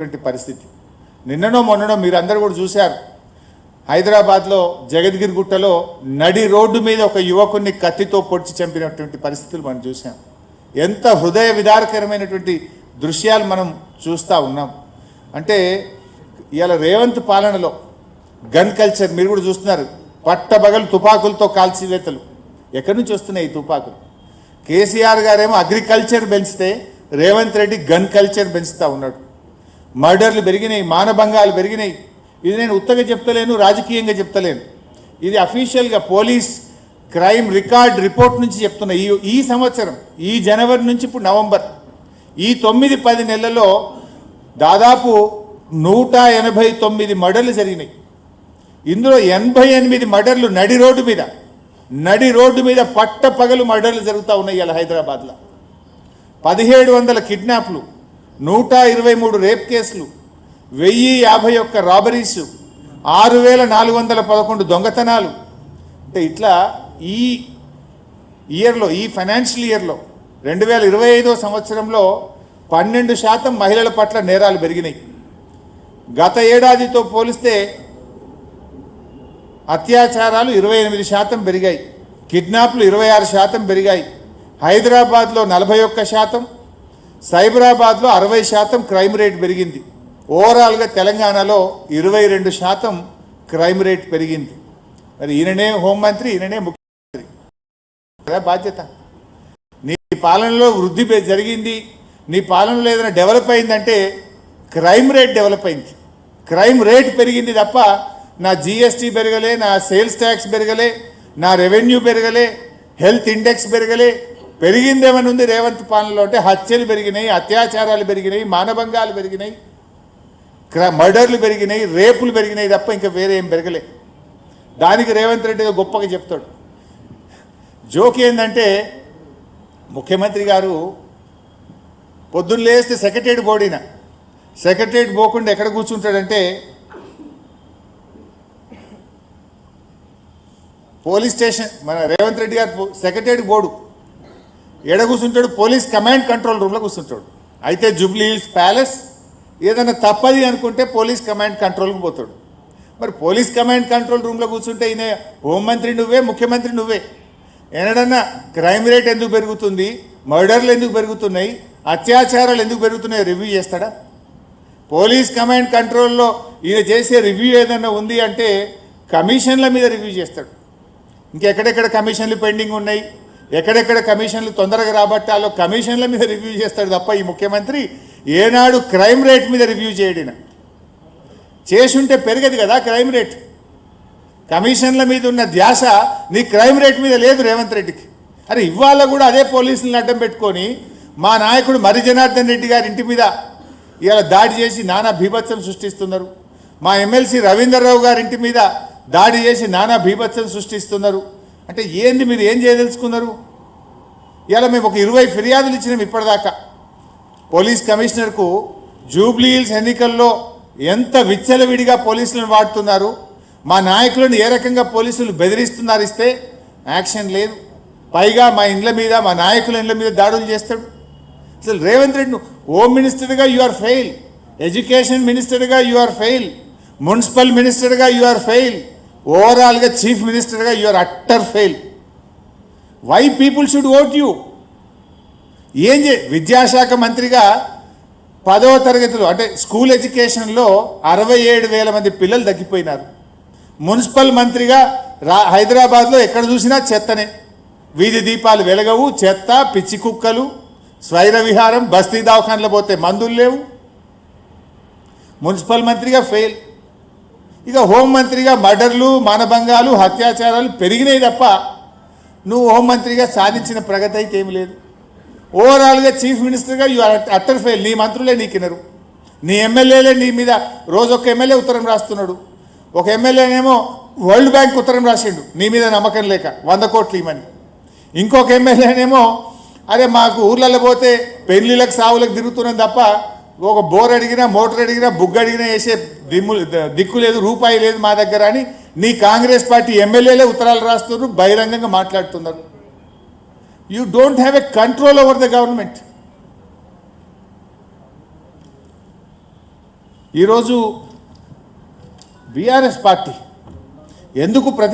ఉన్నటువంటి పరిస్థితి. నిన్ననో మొన్ననో మీరు కూడా చూశారు. హైదరాబాద్లో జగద్గిరి గుట్టలో నడి రోడ్డు మీద ఒక యువకుడిని కత్తితో పొడిచి చంపినటువంటి పరిస్థితులు మనం చూసాం ఎంత హృదయ విదారకరమైనటువంటి దృశ్యాలు మనం చూస్తూ ఉన్నాం. అంటే ఇవాళ రేవంత్ పాలనలో గన్ కల్చర్ మీరు కూడా చూస్తున్నారు. పట్టబగలు తుపాకులతో కాల్చివేతలు. ఎక్కడి నుంచి వస్తున్నాయి ఈ తుపాకులు? కేసీఆర్ గారేమో అగ్రికల్చర్ పెంచితే రేవంత్ రెడ్డి గన్ కల్చర్ పెంచుతూ ఉన్నాడు. మర్డర్లు పెరిగినాయి మానభంగాలు పెరిగినాయి. ఇది నేను ఉత్తగా చెప్తలేను రాజకీయంగా చెప్తలేను. ఇది అఫీషియల్గా పోలీస్ క్రైమ్ రికార్డ్ రిపోర్ట్ నుంచి చెప్తున్నా ఈ ఈ సంవత్సరం ఈ జనవరి నుంచి ఇప్పుడు నవంబర్. ఈ తొమ్మిది పది నెలల్లో దాదాపు నూట ఎనభై తొమ్మిది మర్డర్లు జరిగినాయి. ఇందులో ఎనభై ఎనిమిది మర్డర్లు నడి రోడ్డు మీద నడి రోడ్డు మీద పట్ట పగలు మర్డర్లు జరుగుతూ ఉన్నాయి ఇలా హైదరాబాద్లో. పదిహేడు వందల కిడ్నాప్లు నూట ఇరవై మూడు రేప్ కేసులు వెయ్యి యాభై ఒక్క రాబరీస్ ఆరు వేల నాలుగు వందల పదకొండు దొంగతనాలు. అంటే ఇట్లా ఈ ఇయర్లో ఈ ఫైనాన్షియల్ ఇయర్లో రెండు వేల ఇరవై ఐదో సంవత్సరంలో పన్నెండు శాతం మహిళల పట్ల నేరాలు పెరిగినాయి. గత ఏడాదితో పోలిస్తే అత్యాచారాలు ఇరవై ఎనిమిది శాతం పెరిగాయి. కిడ్నాప్లు ఇరవై ఆరు శాతం పెరిగాయి. హైదరాబాద్లో నలభై ఒక్క శాతం సైబరాబాద్లో అరవై శాతం క్రైమ్ రేట్ పెరిగింది. ఓవరాల్గా తెలంగాణలో ఇరవై రెండు శాతం క్రైమ్ రేట్ పెరిగింది. మరి ఈయననే హోంమంత్రి ఈయననే ముఖ్యమంత్రి. కదా బాధ్యత? నీ పాలనలో వృద్ధి జరిగింది. నీ పాలనలో ఏదైనా డెవలప్ అయిందంటే క్రైమ్ రేట్ డెవలప్ అయింది. క్రైమ్ రేట్ పెరిగింది తప్ప నా జిఎస్టీ పెరగలే నా సేల్స్ ట్యాక్స్ పెరగలే నా రెవెన్యూ పెరగలే హెల్త్ ఇండెక్స్ పెరగలే పెరిగిందేమని ఉంది రేవంత్ పాలనలో అంటే హత్యలు పెరిగినాయి అత్యాచారాలు పెరిగినాయి మానభంగాలు పెరిగినాయి మర్డర్లు పెరిగినాయి రేపులు పెరిగినాయి తప్ప ఇంకా వేరే ఏం పెరగలే. దానికి రేవంత్ రెడ్డి గొప్పగా చెప్తాడు. జోక్ ఏంటంటే ముఖ్యమంత్రి గారు పొద్దున్న లేస్తే సెక్రటరీ పోడిన. సెక్రటరీ పోకుండా ఎక్కడ కూర్చుంటాడంటే పోలీస్ స్టేషన్ మన రేవంత్ రెడ్డి గారు సెక్రటరీ బోర్డు ఎడ కూర్చుంటాడు? పోలీస్ కమాండ్ కంట్రోల్ రూమ్లో కూర్చుంటాడు. అయితే జూబ్లీస్ ప్యాలెస్ ఏదైనా తప్పది అనుకుంటే పోలీస్ కమాండ్ కంట్రోల్కి పోతాడు. మరి పోలీస్ కమాండ్ కంట్రోల్ రూమ్లో కూర్చుంటే ఈయన హోంమంత్రి నువ్వే ముఖ్యమంత్రి నువ్వే. ఎనడన్నా క్రైమ్ రేట్ ఎందుకు పెరుగుతుంది? మర్డర్లు ఎందుకు పెరుగుతున్నాయి? అత్యాచారాలు ఎందుకు పెరుగుతున్నాయో? రివ్యూ చేస్తాడా? పోలీస్ కమాండ్ కంట్రోల్లో ఈయన చేసే రివ్యూ ఏదైనా ఉంది అంటే కమిషన్ల మీద రివ్యూ చేస్తాడు. ఇంకెక్కడెక్కడ కమిషన్లు పెండింగ్ ఉన్నాయి? ఎక్కడెక్కడ కమిషన్లు తొందరగా రాబట్టాలో కమిషన్ల మీద రివ్యూ చేస్తాడు తప్ప ఈ ముఖ్యమంత్రి ఏనాడు క్రైమ్ రేట్ మీద రివ్యూ చేయడిన. చేసుంటే పెరగదు కదా క్రైమ్ రేట్. కమిషన్ల మీద ఉన్న ధ్యాస నీ క్రైమ్ రేట్ మీద లేదు రేవంత్ రెడ్డికి. అరే ఇవాళ కూడా అదే పోలీసులను అడ్డం పెట్టుకొని మా నాయకుడు మరి జనార్దన్ రెడ్డి గారి ఇంటి మీద ఇవాళ దాడి చేసి నానా భీభత్సం సృష్టిస్తున్నారు. మా ఎమ్మెల్సీ రవీందర్రావు గారి ఇంటి మీద దాడి చేసి నానా భీభత్సం సృష్టిస్తున్నారు. అంటే ఏంది మీరు ఏం చేయదలుచుకున్నారు? ఇలా మేము ఒక ఇరవై ఫిర్యాదులు ఇచ్చినాం ఇప్పటిదాకా. పోలీస్ కమిషనర్కు జూబ్లీ హిల్స్ ఎన్నికల్లో ఎంత విచ్చలవిడిగా పోలీసులను వాడుతున్నారు మా నాయకులను ఏ రకంగా పోలీసులు బెదిరిస్తున్నారు ఇస్తే యాక్షన్ లేదు. పైగా మా ఇండ్ల మీద మా నాయకుల ఇండ్ల మీద దాడులు చేస్తాడు. అసలు రేవంత్ రెడ్డి హోమ్ మినిస్టర్గా యు ఆర్ ఫెయిల్ ఎడ్యుకేషన్ మినిస్టర్గా యు ఆర్ ఫెయిల్ మున్సిపల్ మినిస్టర్గా యు ఆర్ ఫెయిల్ ఓవరాల్గా చీఫ్ మినిస్టర్గా you are utter fail why people should vote you ఏం చే విద్యాశాఖ మంత్రిగా పదవ తరగతిలో అంటే స్కూల్ ఎడ్యుకేషన్లో అరవై ఏడు వేల మంది పిల్లలు తగ్గిపోయినారు. మున్సిపల్ మంత్రిగా రా హైదరాబాద్లో ఎక్కడ చూసినా చెత్తనే. వీధి దీపాలు వెలగవు చెత్త పిచ్చి కుక్కలు స్వైర విహారం బస్తీ దవాఖానలో పోతే మందులు లేవు. మున్సిపల్ మంత్రిగా ఫెయిల్ ఇక హోంమంత్రిగా మర్డర్లు మానభంగాలు అత్యాచారాలు పెరిగినాయి తప్ప నువ్వు హోంమంత్రిగా సాధించిన ప్రగతి అయితే ఏమి లేదు. ఓవరాల్గా చీఫ్ మినిస్టర్గా యు అట్టర్ ఫెయిల్ నీ మంత్రులే నీకినరు నీ ఎమ్మెల్యేలే నీ మీద రోజు ఒక ఎమ్మెల్యే ఉత్తరం రాస్తున్నాడు. ఒక ఎమ్మెల్యేనేమో వరల్డ్ బ్యాంక్ ఉత్తరం రాసిండు. నీ మీద నమ్మకం లేక వంద కోట్లు ఇవ్వని ఇంకొక ఎమ్మెల్యేనేమో అరే మాకు ఊర్లలో పోతే పెళ్ళిళ్ళకి సావులకు తిరుగుతున్నాం తప్ప ఒక బోర్ అడిగినా మోటార్ అడిగినా బుగ్గ అడిగినా వేసే దిమ్ము దిక్కు లేదు రూపాయి లేదు మా దగ్గర అని నీ కాంగ్రెస్ పార్టీ ఎమ్మెల్యేలే ఉత్తరాలు రాస్తున్నారు బహిరంగంగా మాట్లాడుతున్నారు. You don't have a control over the government ఈరోజు బీఆర్ఎస్ పార్టీ ఎందుకు ప్రతి